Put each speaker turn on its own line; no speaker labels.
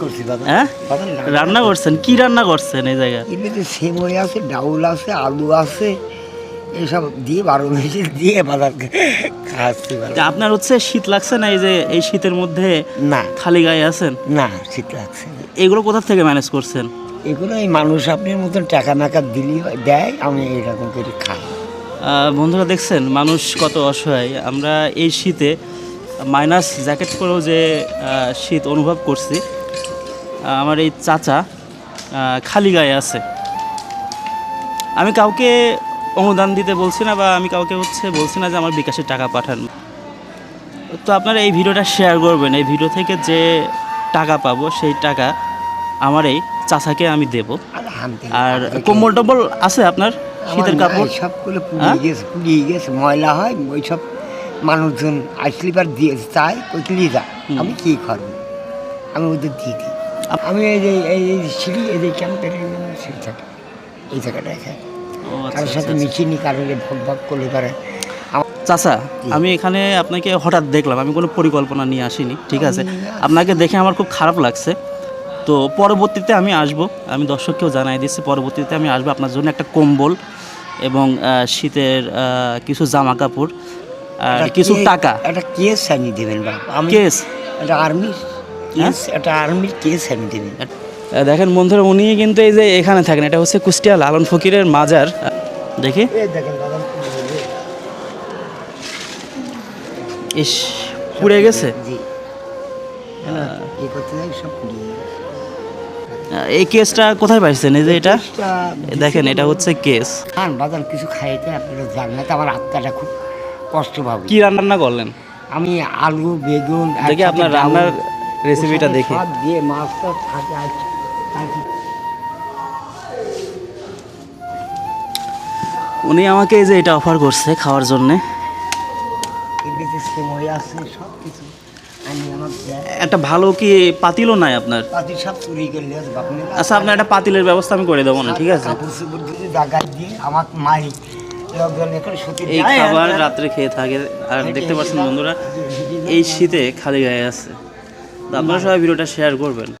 করছি
হ্যাঁ? রান্না করছেন? কি রান্না করছেন এই জায়গায়?
এমনিতে সেমই আছে ডাউল আছে আলু আছে এসব দিয়ে বারো মিশে দিয়ে বাজার খাচ্ছি
আপনার হচ্ছে শীত লাগছে না এই যে এই শীতের মধ্যে
না।
খালি গায়ে আছেন?
না শীত লাগছে না।
এগুলো কোথা থেকে ম্যানেজ করছেন?
এগুলো এই মানুষ আপনার মতন টাকা নাকা দিলি দেয় আমি এরকম করে খাই।
বন্ধুরা দেখছেন মানুষ কত অসহায়। আমরা এই শীতে মাইনাস জ্যাকেট পরেও যে শীত অনুভব করছি আমার এই চাচা খালি গায়ে আছে। আমি কাউকে অনুদান দিতে বলছি না বা আমি কাউকে হচ্ছে বলছি না যে আমার বিকাশের টাকা পাঠান। তো আপনারা এই ভিডিওটা শেয়ার করবেন। এই ভিডিও থেকে যে টাকা পাবো সেই টাকা আমার এই চাচাকে আমি দেব। আর কম্বল টম্বল আছে আপনার? শীতের কাপড়?
সবগুলো
হ্যাঁ?
পুড়িয়ে গেছে পুড়িয়ে গেছে ময়লা হয় ওই সব মানুষজন আসলিবার দিয়ে চাই কইতলি যা। আমি কি করব? আমি ওদের দিয়ে দিই। আমি এই যে এই এই সিঁড়ি এই যে ক্যাম্পের সিঁড়ি থাকে এই জায়গাটায়
আচ্ছা,
কারোর সাথে মিছিনি কারোর ভগ ভগ করলে পারে।
চাচা আমি এখানে আপনাকে হঠাৎ দেখলাম আমি কোনো পরিকল্পনা নিয়ে আসিনি ঠিক আছে? আপনাকে দেখে আমার খুব খারাপ লাগছে। তো পরবর্তীতে আমি আসব আমি দর্শককেও জানাই দিচ্ছি পরবর্তীতে আমি আসব আপনার জন্য একটা কম্বল এবং শীতের কিছু জামা কাপড় আর কিছু টাকা।
একটা কেস আনি দেবেন
কেস
একটা আর্মির কেস একটা আর্মির কেস দেবেন
আহ, দেখেন বন্ধুরা উনি কিন্তু এই যে এখানে থাকেন এটা হচ্ছে কুষ্টিয়া লালন ফকিরের মাজার। দেখি।
দেখেন
ইস পুড়ে গেছে?
হ্যাঁ এই করতে যাই সব পুড়িয়ে গেছে।
আহ, এই কেসটা কোথায় পাইছেন? এই যে এটা? দেখেন এটা হচ্ছে কেস।
খান বাদাম কিছু খাইতে আপনারা জান না তো আমার আত্মাটা খুব কষ্ট পাবে।
কি রান্না করলেন?
আমি আলু বেগুন
দেখি আপনার রান্নার রেসিপিটা দেখি।
দিয়ে মাছটা থাকে
উনি আমাকে এই যে এটা অফার করছে খাওয়ার জন্য। একটা ভালো কি পাতিলও নাই আপনার? আচ্ছা আপনার একটা পাতিলের ব্যবস্থা আমি করে দেবো না ঠিক আছে? এই খাবার রাত্রে খেয়ে থাকে। আর দেখতে পাচ্ছেন বন্ধুরা এই শীতে খালি গায়ে আছে। আপনারা সবাই ভিডিওটা শেয়ার করবেন।